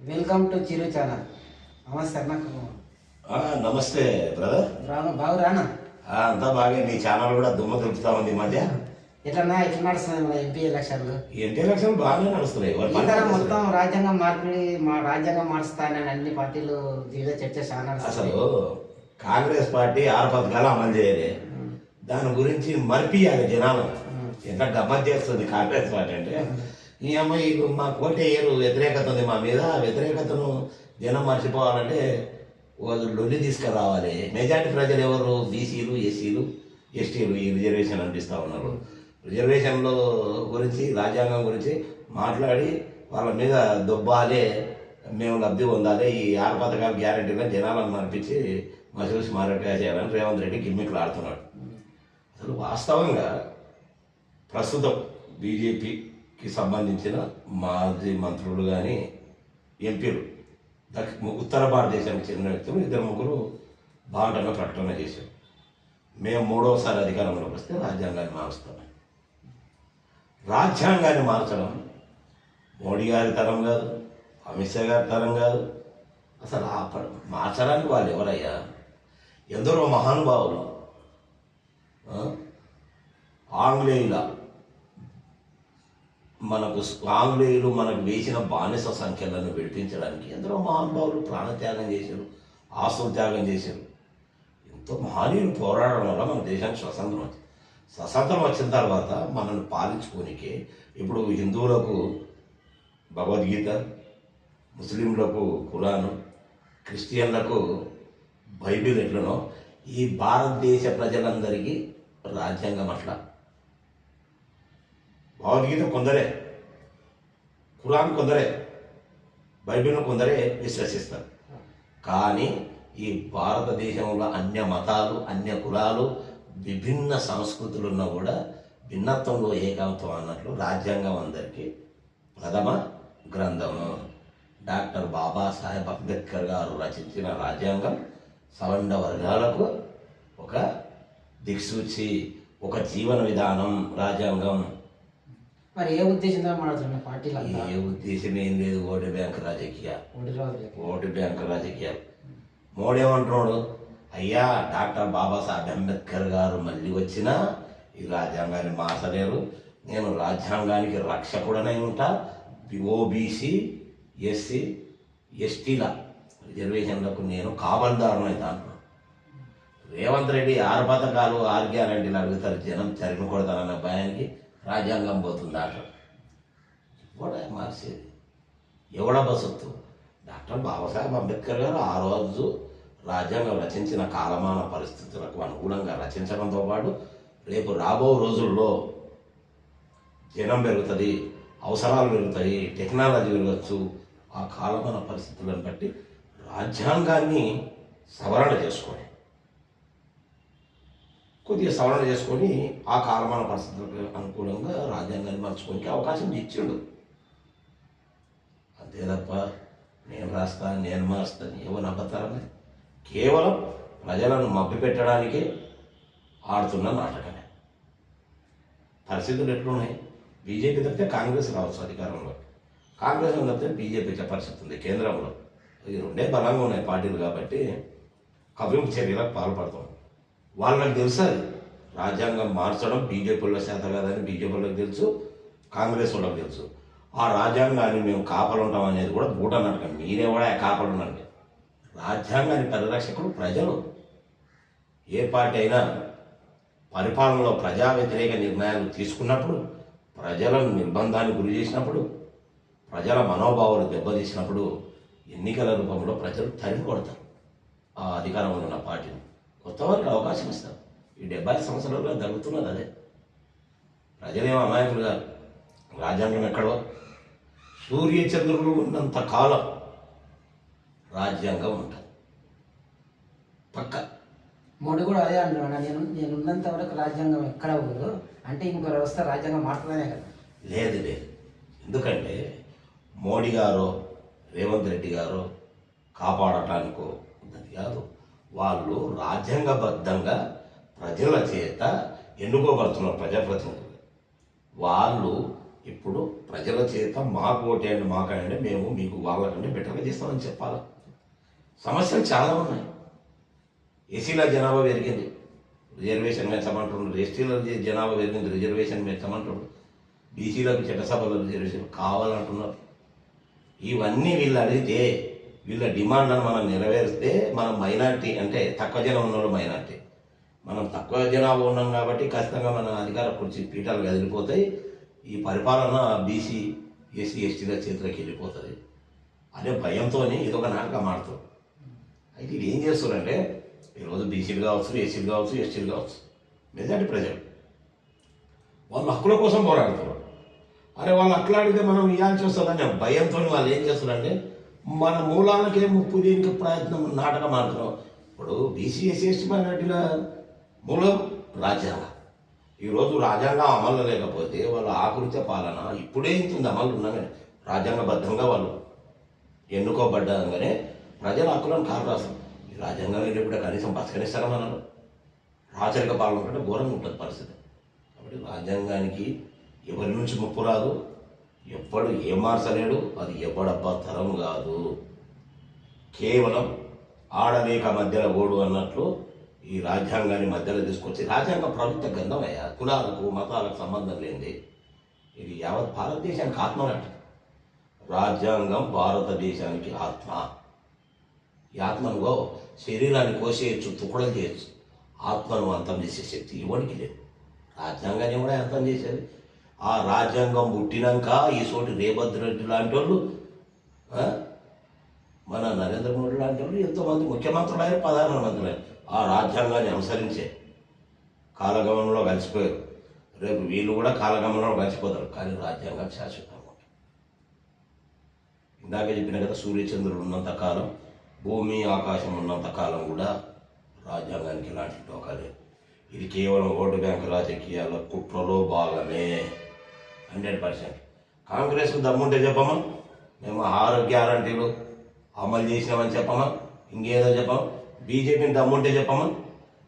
Welcome to Chiru channel నమస్తే అన్న నమస్తే బ్రదర్ రాను బాగురానా ఆ, అంతా బాగా. నీ ఛానల్ కూడా దుమ్మ దులుపుతా ఉంది ఈ మధ్య. ఎట్లన్నా ఎట్లా నడుస్తుంది మన ఎంపీ ఎలక్షన్లు? ఎన్టీ ఎలక్షన్ బాగానే నడుస్తున్నాయి. ఈ తరం వాళ్ళు మొత్తం రాజ్యాంగం మార్పిడి మా రాజ్యాంగం మారుస్తానని అన్ని పార్టీలు దీనిలో చర్చ చాలా అసలు. కాంగ్రెస్ పార్టీ ఆరు పథకాలు అమలు చేయలే. దాని గురించి మరిపియాలి జనాలు. ఎట్లా గమ్మత్ చేస్తుంది కాంగ్రెస్ పార్టీ అంటే. ఈ అమ్మాయి మా కోటి వ్యతిరేకత ఉంది మా మీద. వ్యతిరేకతను జనం మర్చిపోవాలంటే వాళ్ళు లొల్లి తీసుకురావాలి. మెజార్టీ ప్రజలు ఎవరు? బీసీలు ఎస్సీలు ఎస్టీలు ఈ రిజర్వేషన్ అనిపిస్తూ ఉన్నారు. రిజర్వేషన్లో గురించి రాజ్యాంగం గురించి మాట్లాడి వాళ్ళ మీద దొబ్బాలే మేము లబ్ధి పొందాలి ఈ ఆరు పథకాల గ్యారెంటీలో జనాలను నడిపించి మసూసి మారట్టుగా చేయాలని రేవంత్ రెడ్డి గిమ్మిక్లు ఆడుతున్నాడు. అసలు వాస్తవంగా ప్రస్తుతం బీజేపీ కి సంబంధించిన మాజీ మంత్రులు కానీ ఎంపీలు. ఉత్తర భారతదేశానికి చెందిన వ్యక్తులు ఇద్దరు ముగ్గురు బాగుంటున్న ప్రకటన చేశారు. మేము మూడవసారి అధికారంలోకి వస్తే రాజ్యాంగాన్ని మారుస్తాం. రాజ్యాంగాన్ని మార్చడం మోడీ గారి తరం కాదు అమిత్ షా గారి తరం కాదు. అసలు ఆ మార్చడానికి వాళ్ళు ఎవరయ్యా? ఎందరో మహానుభావులు ఆంగ్లేయుల మనకు ఆంగ్లేయులు మనకు వేసిన బానిస సంఖ్యలను విడిపించడానికి ఎందరో మహానుభావులు ప్రాణత్యాగం చేశారు ఆస్తులు త్యాగం చేశారు. ఎంతో మహనీయులు పోరాడడం వల్ల మన దేశానికి స్వతంత్రం వచ్చింది. స్వతంత్రం వచ్చిన తర్వాత మనల్ని పాలించుకోనికే ఇప్పుడు హిందువులకు భగవద్గీత ముస్లింలకు ఖురాను క్రిస్టియన్లకు బైబిల్ ఎట్లనో ఈ భారతదేశ ప్రజలందరికీ రాజ్యాంగం అట్లా. భగవద్గీత కొందరే ఖురాన్ కొందరే బైబిల్ను కొందరే విశ్వసిస్తారు. కానీ ఈ భారతదేశంలో అన్య మతాలు అన్య కులాలు విభిన్న సంస్కృతులు ఉన్నా కూడా భిన్నత్వంలో ఏకాంతం అన్నట్లు రాజ్యాంగం అందరికీ ప్రథమ గ్రంథము డాక్టర్ బాబాసాహెబ్ అంబేద్కర్ గారు రచించిన రాజ్యాంగం సవర్ణ వర్గాలకు ఒక దిక్సూచి ఒక జీవన విధానం రాజ్యాంగం. మరి ఏ ఉద్దేశంతో మాట్లాడుతున్న పార్టీలు ఏ ఉద్దేశం ఏం లేదు ఓటు బ్యాంక్ రాజకీయ. ఓటు బ్యాంక్ రాజకీయాలు మోడీ ఏమంటున్నాడు? అయ్యా డాక్టర్ బాబాసాహెబ్ అంబేద్కర్ గారు మళ్ళీ వచ్చినా ఈ రాజ్యాంగాన్ని మార్చలేరు. నేను రాజ్యాంగానికి రక్షకుడనై ఉంటా. ఓబీసీ ఎస్సీ ఎస్టీల రిజర్వేషన్లకు నేను కావల్దారునైతా అంటున్నాను రేవంత్ రెడ్డి ఆరు పథకాలు ఆరు గ్యారంటీలు అడుగుతారు. జనం తరిమి కొడతారన్న భయానికి రాజ్యాంగం పోతుంది డాక్టర్. ఎవడ మార్చేది? ఎవడ బసత్తు? డాక్టర్ బాబాసాహెబ్ అంబేద్కర్ గారు ఆ రోజు రాజ్యాంగం రచించిన కాలమాన పరిస్థితులకు అనుగుణంగా రచించడంతో పాటు రేపు రాబో రోజుల్లో జనం పెరుగుతుంది అవసరాలు పెరుగుతాయి టెక్నాలజీ పెరగచ్చు. ఆ కాలమాన పరిస్థితులను బట్టి రాజ్యాంగాన్ని సవరణ చేసుకోండి కొద్దిగా సవరణ చేసుకొని ఆ కాలమాన పరిస్థితులకు అనుకూలంగా రాజ్యాంగాన్ని మార్చుకోనికి అవకాశం ఇచ్చిండు. అంతే తప్ప నేను రాస్తాను నేను మారుస్తాను ఎవరు నమ్మతారని కేవలం ప్రజలను మభ్యపెట్టడానికి ఆడుతున్న నాటకమే. పరిస్థితులు ఎట్లున్నాయి? బీజేపీ తప్పితే కాంగ్రెస్ రావచ్చు అధికారంలో. కాంగ్రెస్ తప్పితే బీజేపీ పరిస్థితి ఉంది కేంద్రంలో. ఈ రెండే బలంగా ఉన్నాయి పార్టీలు కాబట్టి కవింపు చర్యలకు పాల్పడతాం. వాళ్ళకి తెలుసు అది? రాజ్యాంగం మార్చడం బీజేపీలో శాత కాదని బీజేపీలకు తెలుసు కాంగ్రెస్ వాళ్ళకి తెలుసు. ఆ రాజ్యాంగాన్ని మేము కాపలుంటాం అనేది కూడా బూట నాటకం మీరే కూడా కాపలుండండి రాజ్యాంగాన్ని పరిరక్షకుడు ప్రజలు. ఏ పార్టీ అయినా పరిపాలనలో ప్రజా వ్యతిరేక నిర్ణయాలు తీసుకున్నప్పుడు ప్రజలను నిర్బంధానికి గురి చేసినప్పుడు ప్రజల మనోభావాలు దెబ్బతీసినప్పుడు ఎన్నికల రూపంలో ప్రజలు తరిమి కొడతారు ఆ అధికారంలో ఉన్న పార్టీని. కొత్త వారికి అవకాశం ఇస్తారు ఈ డెబ్బై సంవత్సరాలుగా జరుగుతున్నది అదే. ప్రజలేమో అమాయకులు కాదు. రాజ్యాంగం ఎక్కడో. సూర్యచంద్రులు ఉన్నంత కాలం రాజ్యాంగం ఉంటుంది. పక్క. మోడీ కూడా అదే అంటున్నాడు. నేను నేను ఉన్నంత వరకు రాజ్యాంగం ఎక్కడ పోదు అంటే ఇంకో వ్యవస్థ రాజ్యాంగం మారుతుందనే కదా. లేదు లేదు. ఎందుకంటే మోడీ గారు రేవంత్ రెడ్డి గారు కాపాడటానికో ఉన్నది కాదు. వాళ్ళు రాజ్యాంగబద్ధంగా ప్రజల చేత ఎన్నుకోబడుతున్నారు ప్రజాప్రతినిధులు. వాళ్ళు ఇప్పుడు ప్రజల చేత మాకు ఓటేయండి మాకండి మేము మీకు వాళ్ళకంటే బెటర్గా చేస్తామని చెప్పాలి. సమస్యలు చాలా ఉన్నాయి. ఎస్సీల జనాభా పెరిగింది. రిజర్వేషన్ పెంచమంటున్నారు ఎస్టీల జనాభా పెరిగింది. రిజర్వేషన్ పెంచమంటున్నారు బీసీలకు చట్టసభలో రిజర్వేషన్ కావాలంటున్నారు. ఇవన్నీ వీళ్ళు అడిగితే వీళ్ళ డిమాండ్లను మనం నెరవేరిస్తే మనం మైనార్టీ అంటే తక్కువ జనం ఉన్నోళ్ళు మైనార్టీ. మనం తక్కువ జనాభా ఉన్నాం కాబట్టి ఖచ్చితంగా మన అధికార కుర్చీ పీఠాలు కదిలిపోతాయి. ఈ పరిపాలన బీసీ ఎస్సీ ఎస్టీల చేతిలోకి వెళ్ళిపోతుంది. అనే భయంతో ఇదొక నాటకం ఆడుతారు అయితే ఇది ఏం చేస్తారంటే ఈరోజు బీసీలు కావచ్చు ఎస్సీలు కావచ్చు ఎస్టీలు కావచ్చు మెజార్టీ ప్రజలు. వాళ్ళ హక్కుల కోసం పోరాడుతారు అరే వాళ్ళు అట్లా అడిగితే మనం ఇవ్వాల్సి వస్తుందని భయంతో వాళ్ళు ఏం చేస్తారంటే మన మూలాలకే ముప్పు దీనికి ప్రయత్నం నాటకం మాత్రం ఇప్పుడు బీసీ ఎస్సీ మైనార్టీల మూలం రాజ్యాంగం. ఈరోజు రాజ్యాంగం అమలు లేకపోతే వాళ్ళ ఆకృత్య పాలన ఇప్పుడే ఇంత అమలు ఉన్నాగానే రాజ్యాంగబద్ధంగా వాళ్ళు ఎన్నుకోబడ్డాగానే ప్రజల హక్కులను కాలు రాస్తాం ఈ రాజ్యాంగం వెళ్ళినప్పుడు కనీసం బతకనిస్తారా మనల్ని? రాచరిక పాలన కంటే ఘోరంగా ఉంటుంది పరిస్థితి. కాబట్టి రాజ్యాంగానికి ఎవరి నుంచి ముప్పు రాదు ఎవ్వడు ఏం మార్చలేడు అది ఎవడబ్బా తరం కాదు. కేవలం ఆడలేక మధ్యలో ఓడు అన్నట్లు ఈ రాజ్యాంగాన్ని మధ్యలో తీసుకొచ్చి రాజ్యాంగం ప్రభుత్వ గంధమయ్యా కులాలకు మతాలకు సంబంధం లేనిది. ఇది యావత్ భారతదేశానికి ఆత్మరట రాజ్యాంగం భారతదేశానికి ఆత్మ. ఈ ఆత్మనుగో శరీరాన్ని కోసేయచ్చు తుకడలు చేయొచ్చు. ఆత్మను అంతం చేసే శక్తి ఇవ్వడానికి లేదు. రాజ్యాంగాన్ని కూడా అంతం చేసేది ఆ రాజ్యాంగం పుట్టినాక ఈ సోటి రేవంత్ రెడ్డి లాంటి వాళ్ళు మన నరేంద్ర మోడీ లాంటి వాళ్ళు ఎంతోమంది ముఖ్యమంత్రులు అయ్యారు ఆ రాజ్యాంగాన్ని అనుసరించే కాలగమనంలో కలిసిపోయారు. రేపు వీళ్ళు కూడా కాలగమనంలో కలిసిపోతారు కానీ రాజ్యాంగం శాశ్వతం ఉంటుంది. ఇందాక చెప్పిన కదా సూర్యచంద్రుడు ఉన్నంత కాలం భూమి ఆకాశం ఉన్నంత కాలం కూడా రాజ్యాంగానికి ఇలాంటి టోకాలే ఇది కేవలం ఓటు బ్యాంకు రాజకీయాల కుట్రలో భాగమే. Hundred percent. కాంగ్రెస్కు దమ్ముంటే చెప్పమా? మేము ఆరు గ్యారంటీలు అమలు చేసినామని చెప్పమా? ఇంకేదో చెప్పమా? బీజేపీని దమ్ముంటే చెప్పమా?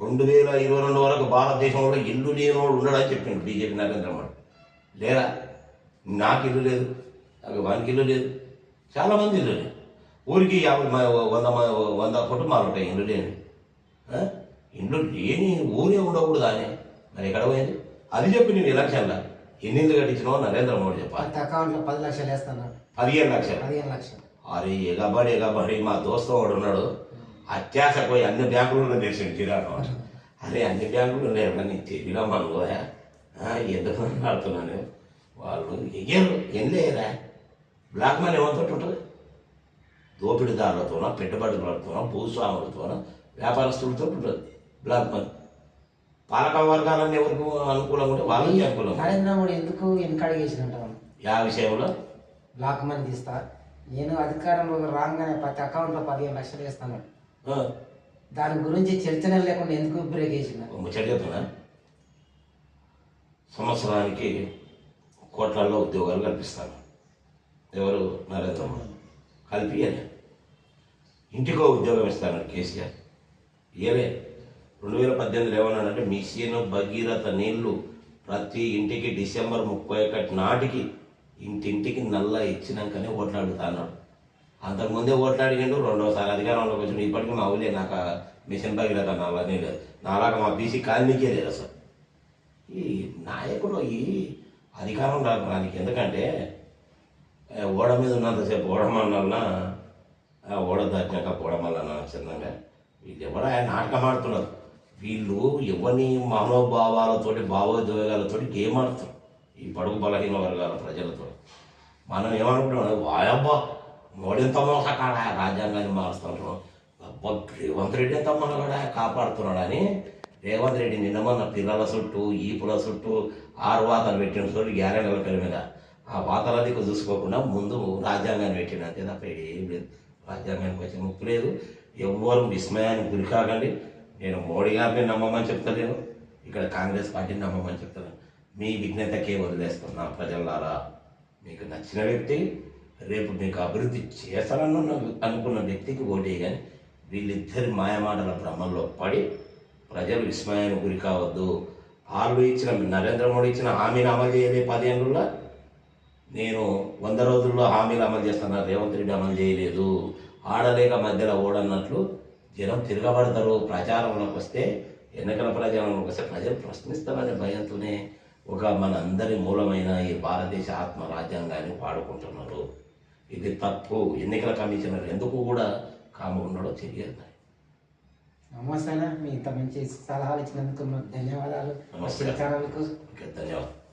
రెండు వేల ఇరవై రెండు వరకు భారతదేశంలో ఇల్లు లేనివాడు ఉండడని చెప్పిండు బీజేపీ నరేంద్ర మోడీ. లేరా? నాకు ఇల్లు లేదు. నాకు వానికి ఇల్లు లేదు. చాలా మంది ఇల్లు లేదు. ఊరికి యాభై వంద వంద కుటుంబాలు ఉంటాయి ఇల్లు లేని. ఆ? ఇండ్లు లేని ఊరే ఉండకూడదు అని మరి ఎక్కడ పోయింది? అది చెప్పి నేను ఎలక్షన్లో. ఎన్ని ఇల్లు కట్టించినావో? నరేంద్ర మోడీ చెప్పాలి. అకౌంట్లో పది లక్షలు వేస్తున్నారు పదిహేను లక్షలు. పదిహేను లక్షలు. అరే ఎగబడి ఎగబడి మా దోస్తు వాడు ఉన్నాడు. అత్యాశ పోయి అన్ని బ్యాంకులలో తెరిచిండు కిరాణం అరే అన్ని బ్యాంకులు లేవు. కానీ తెలియదా మనకోయా ఎందుకు ఆడుతున్నాను వాళ్ళు ఏం లేరా బ్లాక్ మనీ ఏమంతో ఉంటుంది? దోపిడీదారులతోన పెట్టుబడిదారులతోన భూస్వాములతోన వ్యాపారస్తులతో ఉంటుంది బ్లాక్ మనీ. పాలక వర్గాలన్నీ ఎవరికి అనుకూలంగా ఉంటే వాళ్ళకి అనుకూలంగా నరేంద్ర మోడీ ఎందుకు వెనకడుగు వేసినట్ట వాళ్ళు? యా విషయంలో? బ్లాక్ మనీ తీస్తా. నేను అధికారంలో రాగానే ప్రతి అకౌంట్లో పదిహేను లక్షలు వేస్తాను. దాని గురించి చర్చనే లేకుండా ఎందుకు బ్రేక్ వేసిన ఒక ముచ్చట సంవత్సరానికి కోట్లలో ఉద్యోగాలు కల్పిస్తాను. ఎవరు? నరేంద్ర మోడీ. కల్పియలే. ఇంటికో ఉద్యోగం ఇస్తాను కేసీఆర్. ఇయలే రెండు వేల పద్దెనిమిదిలో ఏమన్నాడంటే మిషన్ భగీరథ నీళ్ళు ప్రతి ఇంటికి డిసెంబర్ ముప్పై ఒకటి నాటికి ఇంటింటికి నల్ల ఇచ్చినాకనే ఓట్లాడుతున్నాడు. అంతకుముందే ఓట్లాడిగిండు రెండోసారి అధికారంలోకి వచ్చిండు ఇప్పటికీ మా ఊళ్ళే నాకు మిషన్ భగీరథ నల్లనే లేదు నాలాగా మా బీసీ కాలనీకే లేదు అసలు. ఈ నాయకుడు ఈ అధికారం రావడానికి ఎందుకంటే ఓడ మీద ఉన్నంతసేపు ఓడమన్నా ఓడ దాటినాక ఓడమల్లన్న చిన్నగా వీళ్ళు ఎవడో ఆయన నాటకం ఆడుతున్నారు? వీళ్ళు ఎవరిని మనోభావాలతోటి భావోద్వేగాలతోటి గేమ్ ఆడుతారు ఈ పడుగు బలహీన వర్గాల ప్రజలతో. మనం ఏమనుకుంటాం వాయబ్బా మోడీంత మోసకాడ రాజ్యాంగాన్ని మారుస్తున్నాం అబ్బా రేవంత్ రెడ్డి ఎంత మనగాడ కాపాడుతున్నాడని రేవంత్ రెడ్డి నిన్న మొన్న పిల్లల చుట్టూ ఈపుల చుట్టూ ఆరు వాతలు పెట్టిన చోటు గ్యారెంటీల పేరు మీద. ఆ వాతల దిక్కు చూసుకోకుండా ముందు రాజ్యాంగాన్ని పెట్టిన అంతే తప్ప ఏం లేదు. రాజ్యాంగానికి వచ్చే ముప్పు లేదు. ఎవ్వరు విస్మయానికి గురికాకండి నేను మోడీ గారిని నమ్మమని చెప్తలేను ఇక్కడ కాంగ్రెస్ పార్టీని నమ్మమని చెప్తాను మీ విఘ్నతకే వదిలేస్తున్నా ప్రజలారా. మీకు నచ్చిన వ్యక్తి రేపు మీకు అభివృద్ధి చేస్తానన్న అనుకున్న వ్యక్తికి ఓటే కానీ వీళ్ళిద్దరి మాయమాటల భ్రమంలో పడి ప్రజలు విస్మయానికి గురి కావద్దు. వాళ్ళు ఇచ్చిన నరేంద్ర మోడీ ఇచ్చిన హామీని అమలు చేయలే పదేళ్ళలో నేను వంద రోజుల్లో హామీలు అమలు చేస్తున్నా రేవంత్ రెడ్డి అమలు చేయలేదు. ఆడలేక మధ్యలో ఓడన్నట్లు జనం తిరగబడతారు ప్రచారంలోకి వస్తే ఎన్నికల ప్రచారంలోకి వస్తే ప్రజలు ప్రశ్నిస్తారనే భయంతోనే. ఒక మన అందరి మూలమైన ఈ భారతదేశ ఆత్మ రాజ్యాంగాన్ని వాడుకుంటున్నారు. ఇది తప్పు. ఎన్నికల కమిషనర్ ఎందుకు కూడా కాము ఉన్నాడో తెలియదు నమస్తే మీ ఇంత మంచి సలహాలు ఇచ్చినందుకు ధన్యవాదాలు. ధన్యవాదాలు.